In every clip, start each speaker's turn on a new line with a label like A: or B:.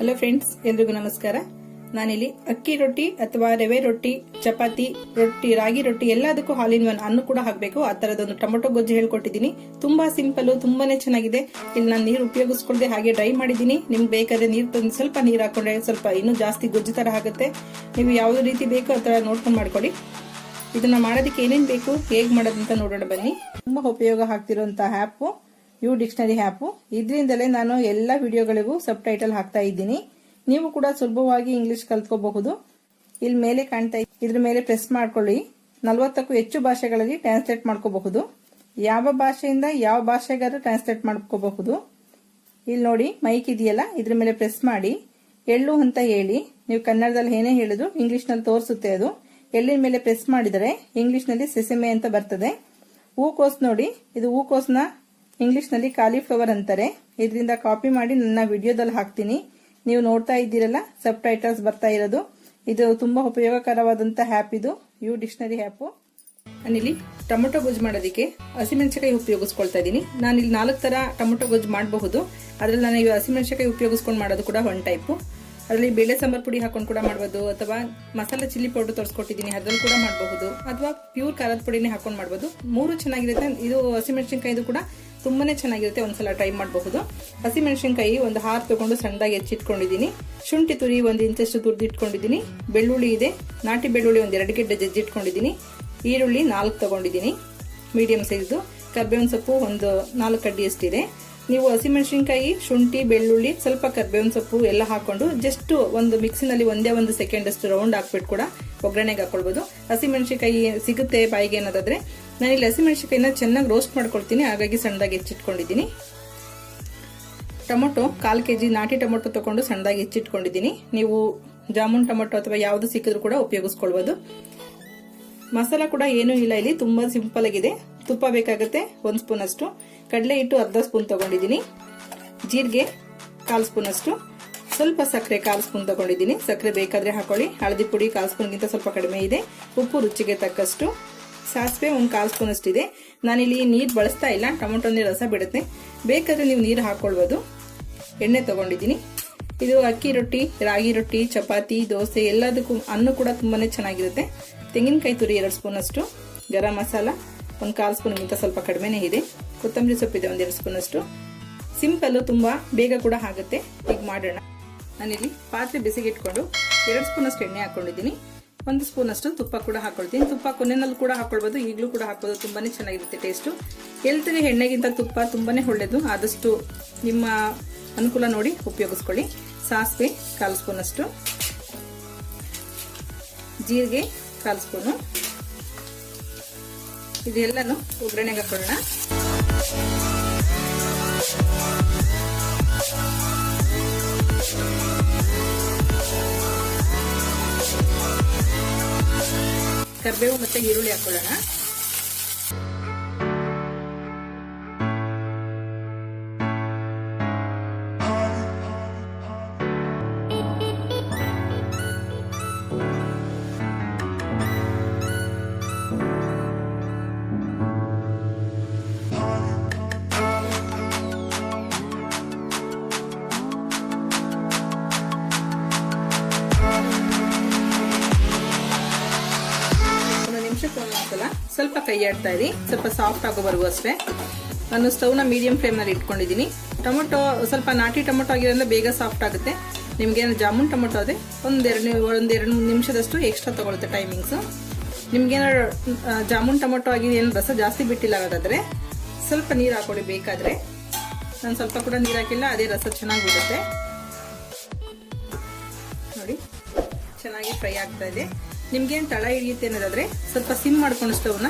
A: Hello friends ಎಲ್ರಿಗೂ ನಮಸ್ಕಾರ. ನಾನಿಲ್ಲಿ ಅಕ್ಕಿ ರೊಟ್ಟಿ ಅಥವಾ ರವೆ ರೊಟ್ಟಿ, ಚಪಾತಿ ರೊಟ್ಟಿ, ರಾಗಿ ರೊಟ್ಟಿ ಎಲ್ಲದಕ್ಕೂ ಹಾಲಿನ ಒನ್ ಅನ್ನು ಕೂಡ ಹಾಕಬೇಕು. ಆ ಥರದೊಂದು ಟೊಮೊಟೊ ಗೊಜ್ಜು ಹೇಳ್ಕೊಟ್ಟಿದ್ದೀನಿ. ತುಂಬಾ ಸಿಂಪಲ್ ತುಂಬಾನೇ ಚೆನ್ನಾಗಿದೆ. ಇಲ್ಲಿ ನಾನು ನೀರು ಉಪಯೋಗಿಸ್ಕೊಳ್ದೆ ಹಾಗೆ ಡ್ರೈ ಮಾಡಿದ್ದೀನಿ. ನಿಮ್ಗೆ ಬೇಕಾದ್ರೆ ನೀರು ತಂದು ಸ್ವಲ್ಪ ನೀರು ಹಾಕೊಂಡ್ರೆ ಸ್ವಲ್ಪ ಇನ್ನೂ ಜಾಸ್ತಿ ಗೊಜ್ಜು ತರ ಆಗುತ್ತೆ. ನೀವು ಯಾವುದೇ ರೀತಿ ಬೇಕೋ ಆ ತರ ನೋಡ್ಕೊಂಡು ಮಾಡ್ಕೊಳ್ಳಿ. ಇದನ್ನ ಮಾಡೋದಕ್ಕೆ ಏನೇನ್ ಬೇಕು, ಹೇಗೆ ಮಾಡೋದಂತ ನೋಡೋಣ ಬನ್ನಿ. ತುಂಬಾ ಉಪಯೋಗ ಆಗ್ತಿರೋಂಥ ಆ್ಯಪ್ ಯು ಡಿಕ್ಷನರಿ ಆ್ಯಪ್ ಇದರಿಂದಲೇ ನಾನು ಎಲ್ಲ ವಿಡಿಯೋಗಳಿಗೂ ಸಬ್ ಟೈಟಲ್ ಹಾಕ್ತಾ ಇದ್ದೀನಿ. ನೀವು ಕೂಡ ಸುಲಭವಾಗಿ ಇಂಗ್ಲಿಷ್ ಕಲ್ತ್ಕೋಬಹುದು. ಇಲ್ಲಿ ಮೇಲೆ ಕಾಣ್ತಾ ಇದೆ, ಇದ್ರ ಮೇಲೆ ಪ್ರೆಸ್ ಮಾಡ್ಕೊಳ್ಳಿ. ನಲವತ್ತಕ್ಕೂ ಹೆಚ್ಚು ಭಾಷೆಗಳಲ್ಲಿ ಟ್ರಾನ್ಸ್ಲೇಟ್ ಮಾಡ್ಕೋಬಹುದು. ಯಾವ ಭಾಷೆಯಿಂದ ಯಾವ ಭಾಷೆಗಾದ್ರೂ ಟ್ರಾನ್ಸ್ಲೇಟ್ ಮಾಡ್ಕೋಬಹುದು. ಇಲ್ಲಿ ನೋಡಿ, ಮೈಕ್ ಇದೆಯಲ್ಲ? ಇದ್ರ ಮೇಲೆ ಪ್ರೆಸ್ ಮಾಡಿ. ಎಳ್ಳು ಅಂತ ಹೇಳಿ. ನೀವು ಕನ್ನಡದಲ್ಲಿ ಏನೇ ಹೇಳಿದ್ರು ಇಂಗ್ಲಿಷ್ನಲ್ಲಿ ತೋರಿಸುತ್ತೆ ಅದು. ಎಳ್ಳಿನ ಮೇಲೆ ಪ್ರೆಸ್ ಮಾಡಿದರೆ ಇಂಗ್ಲಿಷ್ನಲ್ಲಿ ಸೆಸೆಮೆ ಅಂತ ಬರ್ತದೆ. ಹೂಕೋಸ್ ನೋಡಿ. ಇದು ಹೂಕೋಸ್ನ ಇಂಗ್ಲಿಷ್ನಲ್ಲಿ ಕಾಲಿಫ್ಲವರ್ ಅಂತಾರೆ. ಇದರಿಂದ ಕಾಪಿ ಮಾಡಿ ನನ್ನ ವಿಡಿಯೋದಲ್ಲಿ ಹಾಕ್ತೀನಿ. ನೀವು ನೋಡ್ತಾ ಇದ್ದೀರಲ್ಲ ಸಬ್ ಟೈಟಲ್ಸ್ ಬರ್ತಾ ಇರೋದು. ಇದು ತುಂಬಾ ಉಪಯೋಗಕರವಾದಂತ ಹ್ಯಾಪ್ ಇದು. ಯು ಡಿಕ್ಷನರಿ ಹ್ಯಾಪು ನಾನಿಲ್ಲಿ ಟೊಮೊಟೊ ಗೊಜ್ಜು ಮಾಡೋದಕ್ಕೆ ಹಸಿಮೆಣಸಿನಕಾಯಿ ಉಪಯೋಗಿಸ್ಕೊಳ್ತಾ ಇದ್ದೀನಿ. ನಾನಿಲ್ಲಿ ನಾಲ್ಕು ತರ ಟೊಮೊಟೊ ಗೊಜ್ಜು ಮಾಡಬಹುದು. ಅದ್ರಲ್ಲಿ ನಾನು ಈ ಹಸಿಮೆಣಸಿನಕಾಯಿ ಉಪಯೋಗಿಸ್ಕೊಂಡು ಮಾಡೋದು ಕೂಡ ಒನ್ ಟೈಪು ಅದರಲ್ಲಿ ಬೇಳೆ ಸಾಂಬಾರ್ ಪುಡಿ ಹಾಕೊಂಡು ಕೂಡ ಮಾಡ್ಬೋದು, ಅಥವಾ ಮಸಾಲೆ ಚಿಲ್ಲಿ ಪೌಡರ್ ತೋರಿಸ್ಕೊಟ್ಟಿದ್ದೀನಿ ಅದ್ರಲ್ಲಿ ಕೂಡ ಮಾಡಬಹುದು, ಅಥವಾ ಪ್ಯೂರ್ ಖಾರದ ಪುಡಿನೇ ಹಾಕೊಂಡು ಮಾಡ್ಬೋದು. ಮೂರು ಚೆನ್ನಾಗಿರುತ್ತೆ. ಇದು ಹಸಿಮೆಣಸಿನಕಾಯಿದು ಕೂಡ ತುಂಬಾನೇ ಚೆನ್ನಾಗಿರುತ್ತೆ, ಒಂದ್ಸಲ ಟ್ರೈ ಮಾಡಬಹುದು. ಹಸಿಮೆಣಸಿನಕಾಯಿ ಒಂದು ಹಾರ್ ತಗೊಂಡು ಸಣ್ಣದಾಗಿ ಹೆಚ್ಚಿಟ್ಕೊಂಡಿದ್ದೀನಿ. ಶುಂಠಿ ತುರಿ ಒಂದು ಇಂಚಷ್ಟು ತುರಿದಿಟ್ಕೊಂಡಿದ್ದೀನಿ ಬೆಳ್ಳುಳ್ಳಿ ಇದೆ, ನಾಟಿ ಬೆಳ್ಳುಳ್ಳಿ ಒಂದು ಎರಡು ಗೆಡ್ಡೆ ಜಜ್ಜಿಟ್ಕೊಂಡಿದ್ದೀನಿ ಈರುಳ್ಳಿ ನಾಲ್ಕು ತಗೊಂಡಿದ್ದೀನಿ ಮೀಡಿಯಂ ಸೈಜ್ದು ಕರ್ಬೇವಿನ ಸೊಪ್ಪು ಒಂದು ನಾಲ್ಕು ಅಡ್ಡಿಯಷ್ಟಿದೆ. ನೀವು ಹಸಿಮೆಣಸಿನಕಾಯಿ, ಶುಂಠಿ, ಬೆಳ್ಳುಳ್ಳಿ ಸ್ವಲ್ಪ ಕರ್ಬೇವಿನ ಸೊಪ್ಪು ಎಲ್ಲ ಹಾಕೊಂಡು ಜಸ್ಟ್ ಒಂದು ಮಿಕ್ಸಿನಲ್ಲಿ ಒಂದೇ ಒಂದು ಸೆಕೆಂಡ್ ಅಷ್ಟು ರೌಂಡ್ ಹಾಕ್ಬಿಟ್ಟು ಕೂಡ ಒಗ್ಗರಣೆಗೆ ಹಾಕೊಳ್ಬಹುದು. ಹಸಿಮೆಣಸಿನಕಾಯಿ ಸಿಗುತ್ತೆ ಬಾಯಿಗೆ ಅನ್ನೋದಾದ್ರೆ ನಾನು ಇಲ್ಲಿ ಹಸಿಮೆಣಸಿನಕಾಯಿನ ಚೆನ್ನಾಗಿ ರೋಸ್ಟ್ ಮಾಡ್ಕೊಳ್ತೀನಿ. ಹಾಗಾಗಿ ಸಣ್ಣದಾಗಿ ಹೆಚ್ಚಿಟ್ಕೊಂಡಿದ್ದೀನಿ. ಟೊಮೊಟೊ ಕಾಲು ಕೆಜಿ ನಾಟಿ ಟೊಮೊಟೊ ತಗೊಂಡು ಸಣ್ಣದಾಗಿ ಹೆಚ್ಚಿಟ್ಕೊಂಡಿದ್ದೀನಿ. ನೀವು ಜಾಮೂನ್ ಟೊಮೊಟೊ ಅಥವಾ ಯಾವುದು ಸಿಕ್ಕಿದ್ರು ಕೂಡ ಉಪಯೋಗಿಸ್ಕೊಳ್ಬೋದು. ಮಸಾಲ ಕೂಡ ಏನೂ ಇಲ್ಲ ಇಲ್ಲಿ. ತುಂಬ ಸಿಂಪಲ್ ಆಗಿದೆ. ತುಪ್ಪ ಬೇಕಾಗುತ್ತೆ, ಒಂದು ಸ್ಪೂನ್ ಅಷ್ಟು. ಕಡಲೆ ಹಿಟ್ಟು ಅರ್ಧ ಸ್ಪೂನ್ ತಗೊಂಡಿದ್ದೀನಿ. ಜೀರಿಗೆ ಕಾಲು ಸ್ಪೂನ್ ಅಷ್ಟು. ಸ್ವಲ್ಪ ಸಕ್ಕರೆ ಕಾಲು ಸ್ಪೂನ್ ತಗೊಂಡಿದ್ದೀನಿ. ಸಕ್ಕರೆ ಬೇಕಾದ್ರೆ ಹಾಕೊಳ್ಳಿ. ಹಳದಿ ಪುಡಿ ಕಾಲು ಸ್ಪೂನ್ಗಿಂತ ಸ್ವಲ್ಪ ಕಡಿಮೆ ಇದೆ. ಉಪ್ಪು ರುಚಿಗೆ ತಕ್ಕಷ್ಟು. ಸಾಸಿವೆ ಒಂದು ಕಾಲು ಸ್ಪೂನ್ ಅಷ್ಟಿದೆ. ನಾನಿಲ್ಲಿ ನೀರು ಬಳಸ್ತಾ ಇಲ್ಲ. ಟೊಮೊಟೊ ನೀರು ರಸ ಬಿಡುತ್ತೆ. ಬೇಕಾದರೆ ನೀವು ನೀರು ಹಾಕ್ಕೊಳ್ಬೋದು ಎಣ್ಣೆ ತಗೊಂಡಿದ್ದೀನಿ. ಇದು ಅಕ್ಕಿ ರೊಟ್ಟಿ, ರಾಗಿ ರೊಟ್ಟಿ, ಚಪಾತಿ, ದೋಸೆ, ಎಲ್ಲದಕ್ಕೂ ಅನ್ನ ಕೂಡ ತುಂಬಾ ಚೆನ್ನಾಗಿರುತ್ತೆ. ತೆಂಗಿನಕಾಯಿ ತುರಿ ಎರಡು ಸ್ಪೂನ್ ಅಷ್ಟು. ಗರಂ ಮಸಾಲ ಒಂದು ಕಾಲು ಸ್ಪೂನ್ಗಿಂತ ಸ್ವಲ್ಪ ಕಡಿಮೆನೇ ಇದೆ. ಕೊತ್ತಂಬರಿ ಸೊಪ್ಪಿದೆ ಒಂದೆರಡು ಸ್ಪೂನ್ ಅಷ್ಟು. ಸಿಂಪಲ್ಲು ತುಂಬ ಬೇಗ ಕೂಡ ಆಗುತ್ತೆ. ಈಗ ಮಾಡೋಣ. ನಾನಿಲ್ಲಿ ಪಾತ್ರೆ ಬಿಸಿಗೆ ಇಟ್ಕೊಂಡು ಎರಡು ಸ್ಪೂನ್ ಅಷ್ಟು ಎಣ್ಣೆ ಹಾಕೊಂಡಿದ್ದೀನಿ. ಒಂದು ಸ್ಪೂನ್ ಅಷ್ಟು ತುಪ್ಪ ಕೂಡ ಹಾಕೊಳ್ತೀನಿ. ತುಪ್ಪ ಕೊನೆಯಲ್ಲಿ ಕೂಡ ಹಾಕೊಳ್ಬೋದು. ಈಗಲೂ ಕೂಡ ಹಾಕೋದು ತುಂಬಾ ಚೆನ್ನಾಗಿರುತ್ತೆ ಟೇಸ್ಟು. ಹೆಲ್ತ್ಗೆ ಎಣ್ಣೆಗಿಂತ ತುಪ್ಪ ತುಂಬಾ ಒಳ್ಳೆಯದು ಆದಷ್ಟು ನಿಮ್ಮ ಅನುಕೂಲ ನೋಡಿ ಉಪಯೋಗಿಸ್ಕೊಳ್ಳಿ. ಸಾಸಿವೆ ಕಾಲು ಸ್ಪೂನ್ ಅಷ್ಟು ಜೀರಿಗೆ ಕಾಲು ಸ್ಪೂನು. ಇದೆಲ್ಲನೂ ಒಗ್ಗರಣೆಗೆ ಹಾಕೊಳ್ಳೋಣ. ಕರ್ಬೇವು ಮತ್ತೆ ಈರುಳ್ಳಿ ಹಾಕೊಳ್ಳೋಣ. ಸ್ವಲ್ಪ ಕೈ ಆಡ್ತಾ ಇರಿ ಸ್ವಲ್ಪ ಸಾಫ್ಟ್ ಆಗೋವರೆಗೂ ಅಷ್ಟೇ ನಾನು ಸ್ಟವ್ನ ಮೀಡಿಯಂ ಫ್ಲೇಮ್ನಲ್ಲಿ ಇಟ್ಕೊಂಡಿದ್ದೀನಿ. ಟೊಮೊಟೊ, ಸ್ವಲ್ಪ ನಾಟಿ ಟೊಮೊಟೊ ಆಗಿರೋದ್ರಿಂದ ಬೇಗ ಸಾಫ್ಟ್ ಆಗುತ್ತೆ. ನಿಮ್ಗೆ ಜಾಮೂನ್ ಟೊಮೊಟೊ ಅದೇ ಒಂದೆರಡು ಒಂದೆರಡು ನಿಮಿಷದಷ್ಟು ಎಕ್ಸ್ಟ್ರಾ ತಗೊಳುತ್ತೆ ಟೈಮಿಂಗ್ಸು ನಿಮ್ಗೇನಾದ್ರು ಜಾಮೂನ್ ಟೊಮೊಟೊ ಆಗಿ ಏನು ರಸ ಜಾಸ್ತಿ ಬಿಟ್ಟಿಲ್ಲ ಹಾಗಾದ್ರೆ ಸ್ವಲ್ಪ ನೀರು ಹಾಕೊಳ್ಳಿ ಬೇಕಾದ್ರೆ. ನಾನು ಸ್ವಲ್ಪ ಕೂಡ ನೀರು ಹಾಕಿಲ್ಲ, ಅದೇ ರಸ ಚೆನ್ನಾಗಿ ಬಿಡುತ್ತೆ ನೋಡಿ, ಚೆನ್ನಾಗಿ ಫ್ರೈ ಆಗ್ತಾ ಇದೆ. ನಿಮ್ಗೇನು ತಳ ಹಿಡಿಯುತ್ತೆ ಅನ್ನೋದಾದ್ರೆ ಸ್ವಲ್ಪ ಸಿಮ್ ಮಾಡ್ಕೊಂಡು ಸ್ಟವ್ನ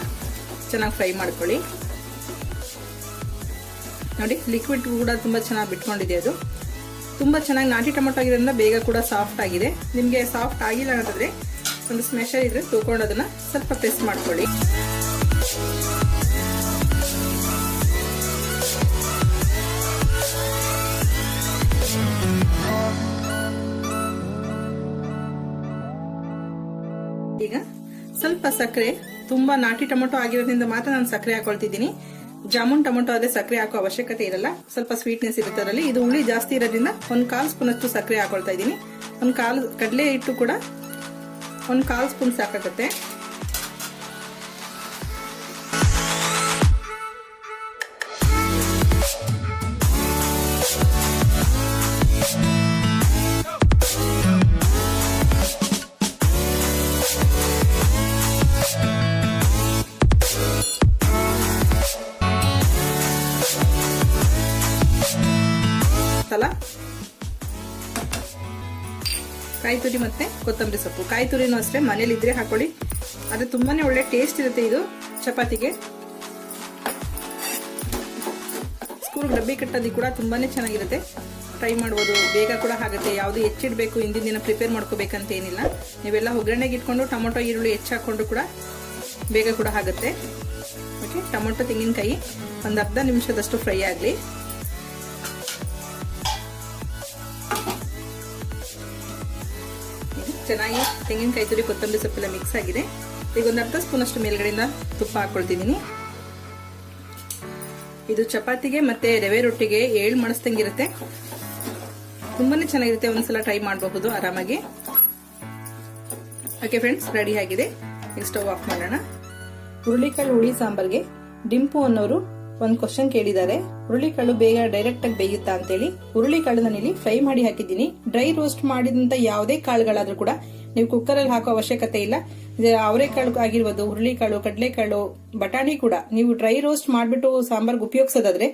A: ಚೆನ್ನಾಗಿ ಫ್ರೈ ಮಾಡ್ಕೊಳ್ಳಿ. ನೋಡಿ ಲಿಕ್ವಿಡ್ ಕೂಡ ತುಂಬ ಚೆನ್ನಾಗಿ ಬಿಟ್ಕೊಂಡಿದೆ ಅದು. ತುಂಬ ಚೆನ್ನಾಗಿ ನಾಟಿ ಟೊಮೊಟೊ ಆಗಿರೋದ್ರಿಂದ ಬೇಗ ಕೂಡ ಸಾಫ್ಟ್ ಆಗಿದೆ. ನಿಮಗೆ ಸಾಫ್ಟ್ ಆಗಿಲ್ಲ ಅನ್ನೋದಾದ್ರೆ ಒಂದು ಸ್ಮೆಷರ್ ಇದ್ರೆ ತೊಗೊಂಡು ಅದನ್ನ ಸ್ವಲ್ಪ ಪ್ರೆಸ್ ಮಾಡ್ಕೊಳ್ಳಿ. ಸ್ವಲ್ಪ ಸಕ್ಕರೆ, ತುಂಬಾ ನಾಟಿ ಟೊಮೊಟೊ ಆಗಿರೋದ್ರಿಂದ ಮಾತ್ರ ನಾನು ಸಕ್ಕರೆ ಹಾಕೊಳ್ತಿದ್ದೀನಿ. ಜಾಮೂನ್ ಟೊಮೊಟೊ ಆದ್ರೆ ಸಕ್ಕರೆ ಹಾಕೋ ಅವಶ್ಯಕತೆ ಇರಲ್ಲ. ಸ್ವಲ್ಪ ಸ್ವೀಟ್ನೆಸ್ ಇರುತ್ತೆ ಅದರಲ್ಲಿ. ಇದು ಹುಳಿ ಜಾಸ್ತಿ ಇರೋದ್ರಿಂದ ಒಂದ್ ಕಾಲ್ ಸ್ಪೂನ್ ಅಷ್ಟು ಸಕ್ಕರೆ ಹಾಕೊಳ್ತಾ ಇದ್ದೀನಿ. ಒಂದ್ ಕಾಲ್, ಕಡಲೆ ಹಿಟ್ಟು ಕೂಡ ಒಂದು ಕಾಲು ಸ್ಪೂನ್ ಸಾಕಾಗುತ್ತೆ. ಕಾಯಿ ತುರಿ ಮತ್ತೆ ಕೊತ್ತಂಬರಿ ಸೊಪ್ಪು. ಕಾಯಿ ತುರಿನೂ ಅಷ್ಟೇ, ಮನೇಲಿ ಇದ್ರೆ ಹಾಕೊಳ್ಳಿ. ಅದು ತುಂಬಾನೇ ಒಳ್ಳೆ ಟೇಸ್ಟ್ ಇರುತ್ತೆ ಇದು, ಚಪಾತಿಗೆ. ಸ್ಕೂಲ್ ಡಬ್ಬಿ ಕಟ್ಟೋದು ಕೂಡ ತುಂಬಾನೇ ಚೆನ್ನಾಗಿರುತ್ತೆ. ಟ್ರೈ ಮಾಡ್ಬೋದು, ಬೇಗ ಕೂಡ ಆಗುತ್ತೆ. ಯಾವುದು ಹೆಚ್ಚಿಡಬೇಕು, ಹಿಂದಿನ ದಿನ ಪ್ರಿಪೇರ್ ಮಾಡ್ಕೋಬೇಕಂತ ಏನಿಲ್ಲ. ನೀವೆಲ್ಲ ಒಗ್ಗರಣೆಗೆ ಇಟ್ಕೊಂಡು ಟೊಮೊಟೊ, ಈರುಳ್ಳಿ ಹೆಚ್ಚಾಕೊಂಡು ಕೂಡ ಬೇಗ ಕೂಡ ಆಗುತ್ತೆ. ಓಕೆ ಟೊಮೊಟೊ ತೆಂಗಿನಕಾಯಿ, ಒಂದು ಅರ್ಧ ನಿಮಿಷದಷ್ಟು ಫ್ರೈ ಆಗಲಿ. ಚೆನ್ನಾಗಿ ತೆಂಗಿನಕಾಯಿ ತುರಿ, ಕೊತ್ತಂಬರಿ ಸೊಪ್ಪೆಲ್ಲ ಮಿಕ್ಸ್ ಆಗಿದೆ. ಈಗ ಒಂದು ಅರ್ಧ ಸ್ಪೂನ್ ಅಷ್ಟು ಮೇಲ್ಗಡೆಯಿಂದ ತುಪ್ಪ ಹಾಕೊಳ್ತಿದ್ದೀನಿ ಇದು ಚಪಾತಿಗೆ ಮತ್ತೆ ರವೆ ರೊಟ್ಟಿಗೆ ಏಳು ಮಣಸ್ದಂಗಿರುತ್ತೆ ತುಂಬಾ ಚೆನ್ನಾಗಿರುತ್ತೆ, ಒಂದ್ಸಲ ಟ್ರೈ ಮಾಡಬಹುದು ಆರಾಮಾಗಿ. ಓಕೆ ಫ್ರೆಂಡ್ಸ್ ರೆಡಿ ಆಗಿದೆ. ಈಗ ಸ್ಟವ್ ಆಫ್ ಮಾಡೋಣ. ಹುರುಳಿಕಾಳು ಹುಳಿ ಸಾಂಬಾರ್ಗೆ ಡಿಂಪು ಅನ್ನೋರು ಒಂದು ಕ್ವಶನ್ ಕೇಳಿದ್ದಾರೆ. ಹುರುಳಿಕಾಳು ಬೇಗ ಡೈರೆಕ್ಟ್ ಆಗಿ ಬೇಯುತ್ತಾ ಅಂತೇಳಿ. ಹುರುಳಿಕಾಳು ನಾನಿಲ್ಲಿ ಫ್ರೈ ಮಾಡಿ ಹಾಕಿದ್ದೀನಿ. ಡ್ರೈ ರೋಸ್ಟ್ ಮಾಡಿದಂತ ಯಾವುದೇ ಕಾಳುಗಳಾದ್ರೂ ಕೂಡ ನೀವು ಕುಕ್ಕರ್ ಅಲ್ಲಿ ಹಾಕೋ ಅವಶ್ಯಕತೆ ಇಲ್ಲ. ಅವರೆಕಾಳು ಆಗಿರ್ಬೋದು, ಹುರುಳಿಕಾಳು, ಕಡಲೆಕಾಳು, ಬಟಾಣಿ ಕೂಡ ನೀವು ಡ್ರೈ ರೋಸ್ಟ್ ಮಾಡ್ಬಿಟ್ಟು ಸಾಂಬಾರ್ಗೆ ಉಪಯೋಗಿಸೋದಾದ್ರೆ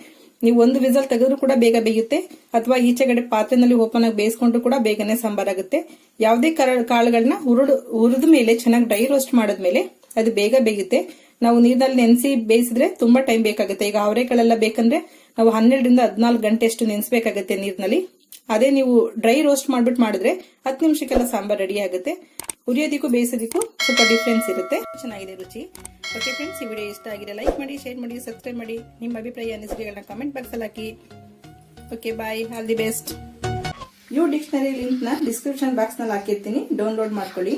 A: ನೀವು ಒಂದು ವಿಸಲ್ ತೆಗೆದ್ರು ಕೂಡ ಬೇಗ ಬೇಯುತ್ತೆ. ಅಥವಾ ಈಚೆಗಡೆ ಪಾತ್ರೆನಲ್ಲಿ ಓಪನ್ ಆಗಿ ಬೇಯಿಸ್ಕೊಂಡು ಕೂಡ ಬೇಗನೆ ಸಾಂಬಾರಾಗುತ್ತೆ. ಯಾವುದೇ ಕಾಳುಗಳನ್ನ ಹುರುಳು ಹುರಿದ ಮೇಲೆ ಚೆನ್ನಾಗಿ ಡ್ರೈ ರೋಸ್ಟ್ ಮಾಡಿದ್ಮೇಲೆ ಅದು ಬೇಗ ಬೇಯುತ್ತೆ. ನಾವು ನೀರಿನಲ್ಲಿ ನೆನೆಸಿ ಬೇಯಿಸಿದ್ರೆ ತುಂಬಾ ಟೈಮ್ ಬೇಕಾಗುತ್ತೆ. ಈಗ ಅವರೆಕಾಳೆಲ್ಲ ಬೇಕಂದ್ರೆ ನಾವು ಹನ್ನೆರಡರಿಂದ ಹದಿನಾಲ್ಕು ಗಂಟೆ ಅಷ್ಟು ನೆನೆಸಬೇಕಾಗುತ್ತೆ ನೀರಿನಲ್ಲಿ. ಅದೇ ನೀವು ಡ್ರೈ ರೋಸ್ಟ್ ಮಾಡ್ಬಿಟ್ಟು ಮಾಡಿದ್ರೆ ಹತ್ತು ನಿಮಿಷಕ್ಕೆಲ್ಲ ಸಾಂಬಾರ್ ರೆಡಿ ಆಗುತ್ತೆ. ಉರಿಯೋದಿಕ್ಕೂ ಬೇಯಿಸೋದಿಕ್ಕೂ ಸ್ವಲ್ಪ ಡಿಫ್ರೆನ್ಸ್ ಇರುತ್ತೆ. ಚೆನ್ನಾಗಿದೆ ರುಚಿ. ಓಕೆ ಫ್ರೆಂಡ್ಸ್ ಈ ವಿಡಿಯೋ ಇಷ್ಟ ಆಗಿದೆ ಲೈಕ್ ಮಾಡಿ ಶೇರ್ ಮಾಡಿ ಸಬ್ಸ್ಕ್ರೈಬ್ ಮಾಡಿ. ನಿಮ್ಮ ಅಭಿಪ್ರಾಯ, ಅನಿಸಿಕೆಗಳನ್ನ ಕಮೆಂಟ್ ಬಾಕ್ಸ್ ಅಲ್ಲಿ ಹಾಕಿ. Okay bye all the best U dictionary ಲಿಂಕ್ನ ಡಿಸ್ಕ್ರಿಪ್ಷನ್ ಬಾಕ್ಸ್ನಲ್ಲಿ ಹಾಕಿರ್ತೀನಿ. ಡೌನ್ಲೋಡ್ ಮಾಡ್ಕೊಳ್ಳಿ.